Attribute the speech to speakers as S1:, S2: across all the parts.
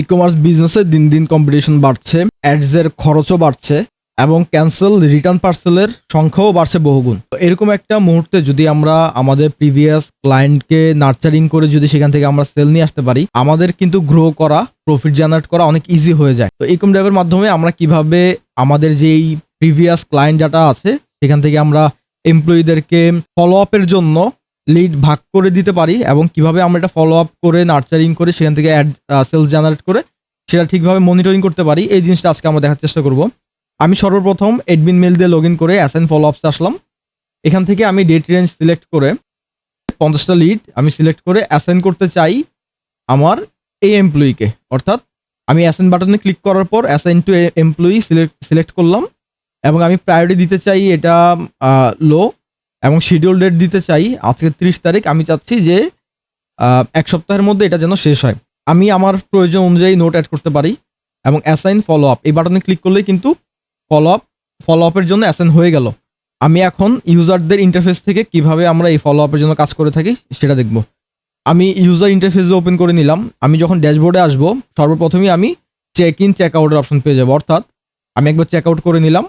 S1: E commerce বিজনেসে দিন দিন কম্পিটিশন বাড়ছে অ্যাডসের খরচও বাড়ছে এবং ক্যান্সেল রিটার্ন পার্সেলের সংখ্যাও বাড়ছে বহুগুণ। তো এরকম একটা মুহূর্তে যদি আমরা আমাদের প্রিভিয়াস ক্লায়েন্টকে নার্চারিং করে যদি সেখান থেকে আমরা সেল নিয়ে আসতে পারি, আমাদের কিন্তু গ্রো করা প্রফিট জেনারেট করা অনেক ইজি হয়ে যায়। তো ইকম ড্রাইভের মাধ্যমে আমরা কীভাবে আমাদের যেই প্রিভিয়াস ক্লায়েন্ট যেটা আছে, সেখান থেকে আমরা এমপ্লয়ীদেরকে ফলো আপের জন্য লিড ভাগ করে দিতে পারি এবং কীভাবে আমরা এটা ফলো আপ করে নার্চারিং করে, সেখান থেকে অ্যাড সেলস জেনারেট করে সেটা ঠিকভাবে মনিটরিং করতে পারি। এই জিনিসটা আজকে আমরা দেখার চেষ্টা করব। আমি সর্বপ্রথম অ্যাডমিন মেল দিয়ে লগ ইন করে অ্যাসাইন ফলো আপসে আসলাম। এখান থেকে আমি ডেট রেঞ্জ সিলেক্ট করে পঞ্চাশটা লিড আমি সিলেক্ট করে অ্যাসাইন করতে চাই আমার এই এমপ্লয়িকে অর্থাৎ আমি অ্যাসাইন বাটনে ক্লিক করার পর assign to employee select select করলাম এবং আমি প্রায়োরিটি দিতে চাই এটা লো এবং শিডিউল ডেট দিতে চাই, আজকে তিরিশ তারিখ, আমি চাচ্ছি যে এক সপ্তাহের মধ্যে এটা যেন শেষ হয়। আমি আমার প্রয়োজন অনুযায়ী নোট অ্যাড করতে পারি এবং অ্যাসাইন ফলো আপ এই বাটনে ক্লিক করলেই কিন্তু ফলো আপ ফলো আপের জন্য অ্যাসাইন হয়ে গেল। আমি এখন ইউজারদের ইন্টারফেস থেকে কীভাবে আমরা এই ফলো আপের জন্য কাজ করে থাকি সেটা দেখব। আমি ইউজার ইন্টারফেসে ওপেন করে নিলাম। আমি যখন ড্যাশবোর্ডে আসব, সর্বপ্রথমেই আমি চেক ইন চেক আউটের অপশন পেয়ে যাব। অর্থাৎ, আমি একবার চেক আউট করে নিলাম।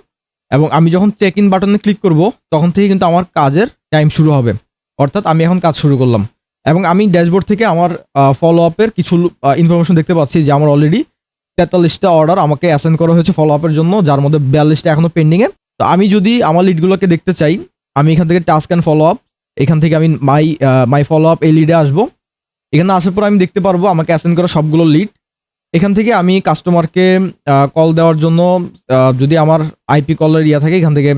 S1: এবং আমি যখন চেক ইন বাটনে ক্লিক করব, তখন থেকে কিন্তু আমার কাজের টাইম শুরু হবে। অর্থাৎ আমি এখন কাজ শুরু করলাম। এবং আমি ড্যাশবোর্ড থেকে আমার ফলো আপের কিছু ইনফরমেশন দেখতে পাচ্ছি যে আমার অলরেডি তেতাল্লিশটা অর্ডার আমাকে অ্যাসেন্ড করা হয়েছে ফলো আপের জন্য, যার মধ্যে বিয়াল্লিশটা এখনও পেন্ডিংয়ে তো আমি যদি আমার লিডগুলোকে দেখতে চাই, আমি এখান থেকে টাস্ক অ্যান্ড ফলো আপ এখান থেকে আমি মাই মাই ফলো আপ এই লিডে আসব। এখানে আসার পর আমি দেখতে পারব আমাকে অ্যাসেন্ড করা সবগুলো লিড এখান থেকে আমি কাস্টমারকে কল দেওয়ার জন্য যদি আমার আইপি কলের ইয়া থাকে, এখান থেকে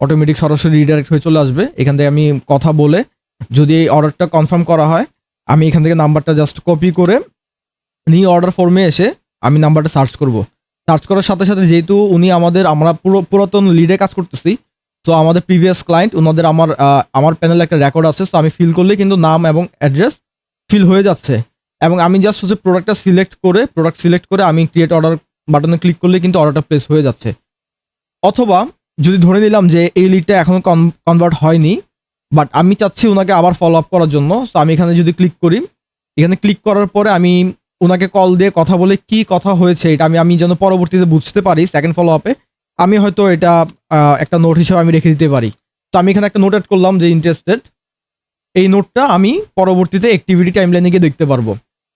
S1: অটোমেটিক সরাসরি রিডাইরেক্ট হয়ে চলে আসবে। এখান থেকে আমি কথা বলে, যদি এই অর্ডারটা কনফার্ম করা হয়, আমি এখান থেকে নাম্বারটা জাস্ট কপি করে, নিয়ে অর্ডার ফর্মে এসে আমি নাম্বারটা সার্চ করব। সার্চ করার সাথে সাথে যেহেতু উনি আমাদের, আমরা পুরো, পুরাতন লিডে কাজ করতেছি, তো আমাদের প্রিভিয়াস ক্লায়েন্ট ওনাদের আমার আমার প্যানেলে একটা রেকর্ড আছে সো আমি ফিল করলে কিন্তু নাম এবং অ্যাড্রেস ফিল হয়ে যাচ্ছে। এবং আমি জাস্ট হচ্ছে প্রোডাক্টটা সিলেক্ট করে প্রোডাক্ট সিলেক্ট করে আমি ক্রিয়েট অর্ডার বাটনে ক্লিক করলে কিন্তু অর্ডারটা প্লেস হয়ে যাচ্ছে। অথবা যদি ধরে নিলাম যে এই লিডটা এখনও কনভার্ট হয়নি বাট আমি চাচ্ছি ওনাকে আবার ফলো আপ করার জন্য সো আমি এখানে যদি ক্লিক করি, এখানে ক্লিক করার পরে আমি ওনাকে কল দিয়ে কথা বলে কি কথা হয়েছে এটা আমি আমি যেন পরবর্তীতে বুঝতে পারি সেকেন্ড ফলো আপে আমি হয়তো এটা একটা নোট হিসেবে আমি রেখে দিতে পারি। তো আমি এখানে একটা নোট অ্যাড করলাম যে ইন্টারেস্টেড এই নোটটা আমি পরবর্তীতে অ্যাক্টিভিটি টাইমলাইনে গিয়ে দেখতে পারব।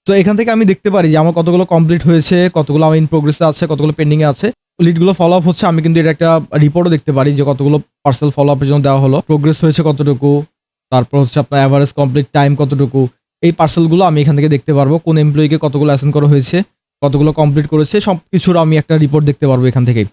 S1: তো এখান থেকে আমি দেখতে পারি যে আমার কতগুলো কমপ্লিট হয়েছে, কতগুলো আমার ইন প্রোগ্রেসে আছে, কতগুলো পেন্ডিংয়ে আছে। লিডগুলো ফলো আপ হচ্ছে, আমি কিন্তু এটা একটা রিপোর্টও দেখতে পারি যে কতগুলো পার্সেল ফলো আপের জন্য দেওয়া হলো। প্রোগ্রেস হয়েছে কতটুকু, তারপর হচ্ছে আপনার অ্যাভারেজ কমপ্লিট টাইম কতটুকু। এই পার্সেলগুলো আমি এখান থেকে দেখতে পারব, কোন এমপ্লয়িকে কতগুলো অ্যাসেন্ড করা হয়েছে, কতগুলো কমপ্লিট করেছে সব কিছুর আমি একটা রিপোর্ট দেখতে পারব এখান থেকেই।